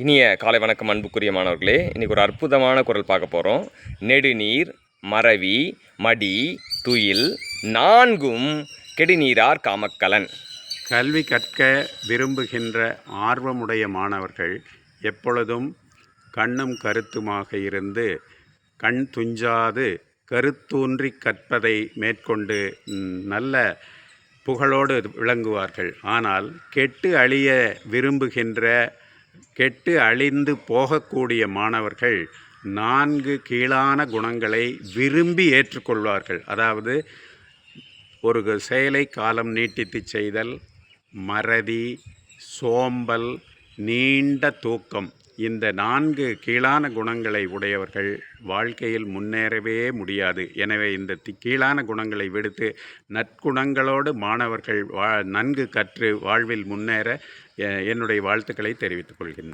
இனிய காலை வணக்கம் அன்புக்குரிய மாணவர்களே. இன்றைக்கி ஒரு அற்புதமான குரல் பார்க்க போகிறோம் நெடுநீர் மறவி மடி துயில் நான்கும் கெடுநீரார் காமக்கலன். கல்வி கற்க விரும்புகின்ற ஆர்வமுடைய மாணவர்கள் எப்பொழுதும் கண்ணும் கருத்துமாக இருந்து கண் துஞ்சாது கருத்தூன்றி கற்பதை மேற்கொண்டு நல்ல புகழோடு விளங்குவார்கள். ஆனால் கெட்டு அழிய விரும்புகின்ற கெட்டு அழிந்து போகக்கூடிய மாணவர்கள் நான்கு கீழான குணங்களை விரும்பி ஏற்றுக்கொள்வார்கள். அதாவது ஒரு செயலை காலம் நீட்டித்து செய்தல் மறதி சோம்பல் நீண்ட தூக்கம் இந்த நான்கு கீழான குணங்களை உடையவர்கள் வாழ்க்கையில் முன்னேறவே முடியாது. எனவே இந்த தி- கீழான குணங்களை விடுத்து நற்குணங்களோடு மாணவர்கள் வா நன்கு கற்று வாழ்வில் முன்னேற என்னுடைய வாழ்த்துக்களை தெரிவித்துக் கொள்கின்றேன்.